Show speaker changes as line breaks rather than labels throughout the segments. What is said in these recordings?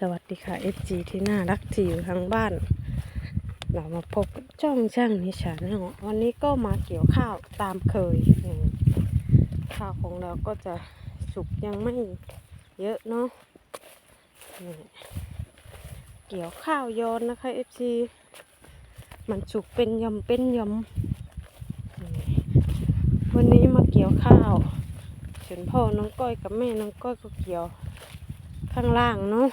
สวัสดีค่ะ FG ที่น่ารักที่อยู่ทางบ้าน เรามาพบจ้องช่างนิชาแนลวันนี้ก็มาเกี่ยวข้าวตามเคย ข้าวของเราก็จะสุกยังไม่เยอะเนาะเกี่ยวข้าวย้อนนะคะ FG มันสุกเป็นยำเป็นยำวันนี้มาเกี่ยวข้าวส่วนพ่อน้องก้อยกับแม่น้องก้อยก็เกี่ยวข้างล่างเนาะ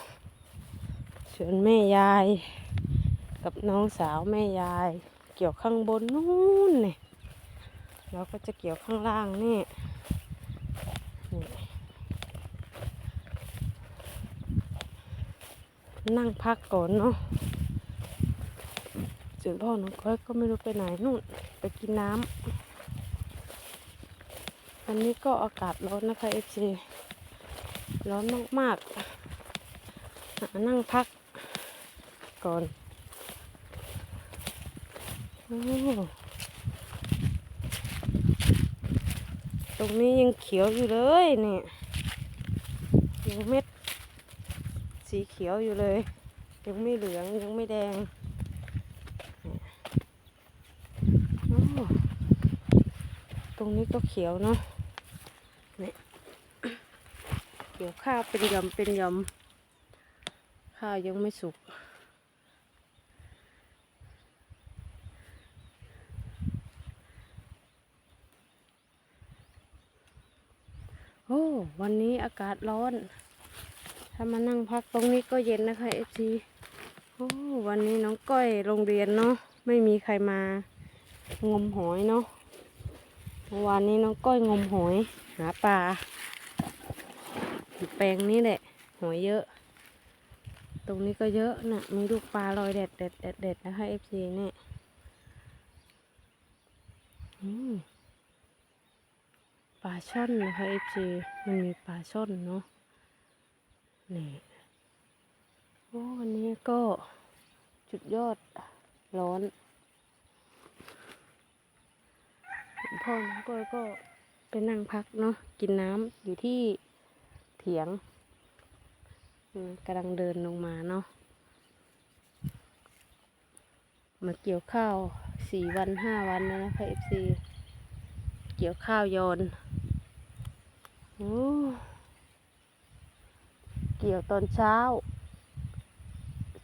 ส่วนแม่ยาย กับน้องสาวแม่ยาย เกี่ยวข้างบนนู้นเนี่ยเราก็จะเกี่ยวข้างล่างนี่นี่นั่งพักก่อนเนาะส่วนพ่อน้องก้อยก็ไม่รู้ไปไหนนู่นไปกินน้ำอันนี้ก็อากาศร้อนนะคะเอฟซีร้อนมากๆหานั่งพัก ก่อนอตรงนี้ยังเขียวอยู่เลยเนี่ยยังเม็ด สีเขียวอยู่เลย ยังไม่เหลืองยังไม่แดงตรงนี้ก็เขียวเนาะเนี่ยเกี่ยวข้าวเป็นยำเป็นยำข้าวยังไม่สุก โอ้ วันนี้อากาศร้อน ถ้ามานั่งพักตรงนี้ก็เย็นนะคะเอซีโอ้วันนี้น้องก้อยโรงเรียนเนาะไม่มีใครมางมหอยเนาะเมื่อวานนี้น้องก้อยงมหอย หาปลาแปลงนี้แหละ หอยเยอะ ตรงนี้ก็เยอะนะมีลูกปลาลอยเด็ดเด็ดเด็ดเด็ดนะคะเอฟซีเนี่ยอืม ปลาช่อนนะคะเอฟซีมันมีปลาช่อนเนาะนี่โอ้วันนี้ก็จุดยอดร้อนพ่อน้องก้อยก็ไปนั่งพักเนาะกินน้ำอยู่ที่เถียงกำลังเดินลงมาเนาะมาเกี่ยวข้าวสี่วันห้าวันแล้วนะคะเอฟซี กี่ยวข้าวโยนโอ้เกี่ยวตอนเช้า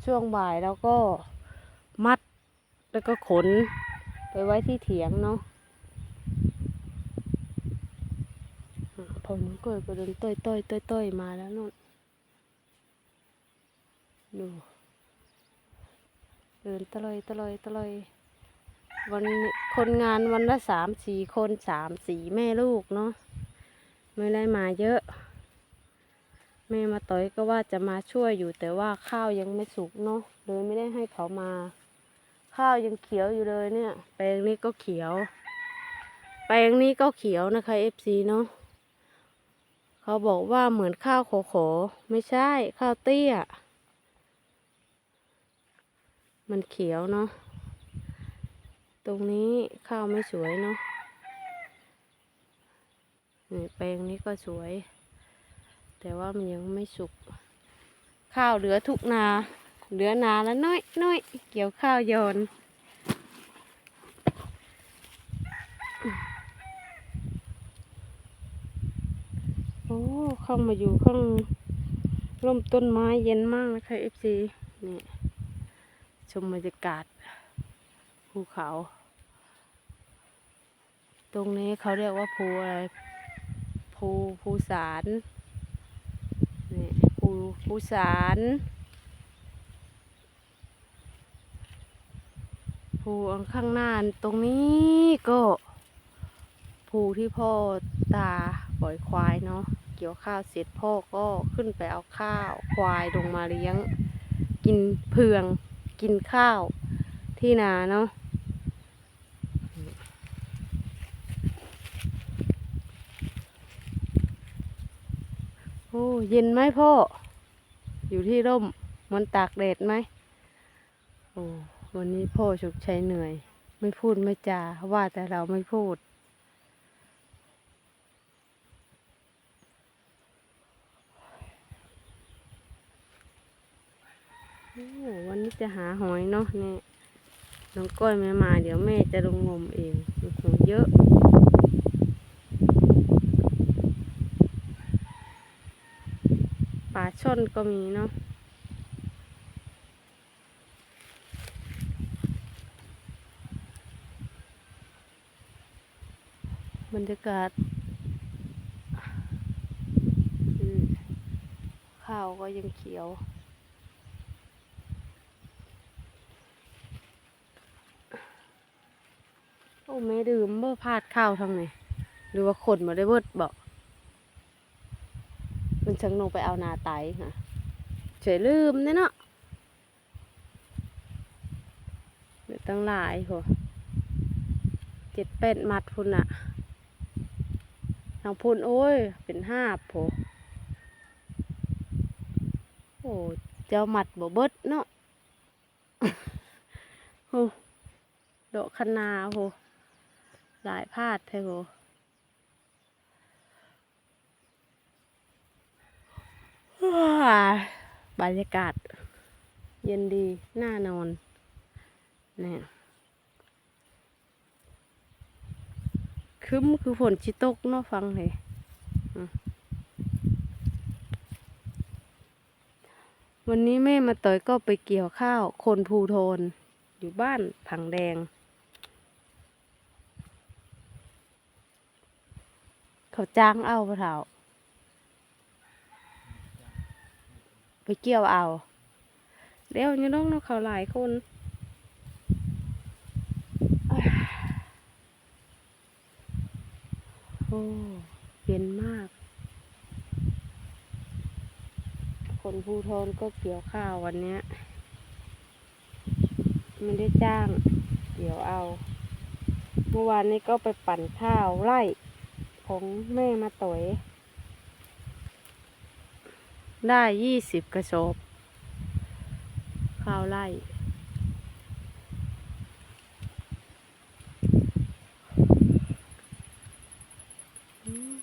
ช่วงบ่ายแล้วก็มัดแล้วก็ขน ไปไว้ที่เถียงเนาะพอน้งก้อยก็เดินต้อยต้อยต้อยต้อยมาแล้วนู่นดูเดินตะลอยตะลอยตะลอย วันคนงานวันละสามสี่คนสามสี่แม่ลูกเนาะไม่ได้มาเยอะ แม่มาต่อยก็ว่าจะมาช่วยอยู่แต่ว่าข้าวยังไม่สุกเนาะเลยไม่ได้ให้เขามา ข้าวยังเขียวอยู่เลยเนี่ย แปลงนี้ก็เขียว แปลงนี้ก็เขียวนะคะเอฟซีเนาะเขาบอกว่าเหมือนข้าวโขโขไม่ใช่ข้าวเตี้ย มันเขียวเนาะ ตรงนี้ข้าวไม่สวยเนาะนี่แปลงนี้ก็สวย แต่ว่ามันยังไม่สุก ข้าวเหลือทุกนา เหลือนาแล้วน้อยน้อยเกี่ยวข้าวโยนโอ้เข้ามาอยู่ข้างร่มต้นไม้เย็นมากนะคะเอฟซีนี่ชมบรรยากาศ ภูเขา ตรงนี้เขาเรียกว่าภูอะไรภูภูสารนี่ภูภูสารภูอันข้างหน้าตรงนี้ก็ภูที่พ่อตาปล่อยควายเนาะเกี่ยวข้าวเสร็จพ่อก็ขึ้นไปเอาข้าวควายลงมาเลี้ยง กินเพือง กินข้าวที่นาเนาะ อ้เย็นไหมพ่อ อยู่ที่ร่ม มันตากแดดไหมโอ้วันนี้พ่อฉุกชัยเหนื่อย ไม่พูดไม่จาว่าแต่เราไม่พูดอวันนี้จะหาหอยเนาะนี่น้องก้อยไม่มา เดี๋ยวแม่จะลงงมเองมันคงเยอะ ปลาช่อนก็มีเนาะบรรยากาศข้าวก็ยังเขียว โอ้ไม่ดื่มเมื่อพลาดข้าวทางไหนหรือว่าคนมาได้เบิดบอก มันชังลงไปเอานาไตค่ะเฉยลืมเนี่ยเนาะเดี๋ยวตั้งหลายโหเจ็ดเป็ดมัดพุ่นอะทางพุ่นโอ้ย เป็นห้าโผโอ้เจ้ามัดบ่เบิดเนาะโอ้ดอกคะนาโหหลายพาดเธอโหว้า บรรยากาศ เย็นดีน่านอนเนี่ยคึ้มคือฝนชิตกเนาะฟังเลยวันนี้แม่มาต่อยก็ไปเกี่ยวข้าว คนภูโทน อยู่บ้านผังแดง เขาจ้างเอาปะเถา ไปเกี่ยวเอาเดี๋ยวนี้น้องเนาะเขาหลายคนโอ้เย็นมาก คนภูทนก็เกี่ยวข้าววันนี้ไม่ได้จ้างเกี่ยวเอา เมื่อวานนี้ก็ไปปั่นข้าวไร่ของแม่มาต่อย ได้ยี่สิบกระสอบข้าวไร่อืม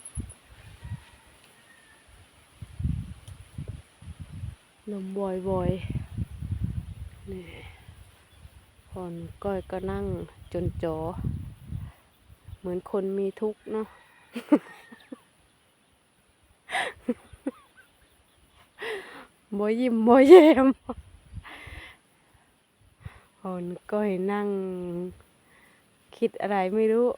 ลมบอยบอยๆนี่พอนก้อยก็นั่งจนจอ เหมือนคนมีทุกข์เนาะ บ่ยิ้มบ่แย้มพอนก้อยนั่ง คิดอะไรไม่รู้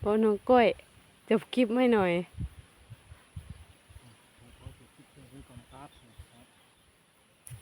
พอน้องก้อยจบคลิปไม่หน่อย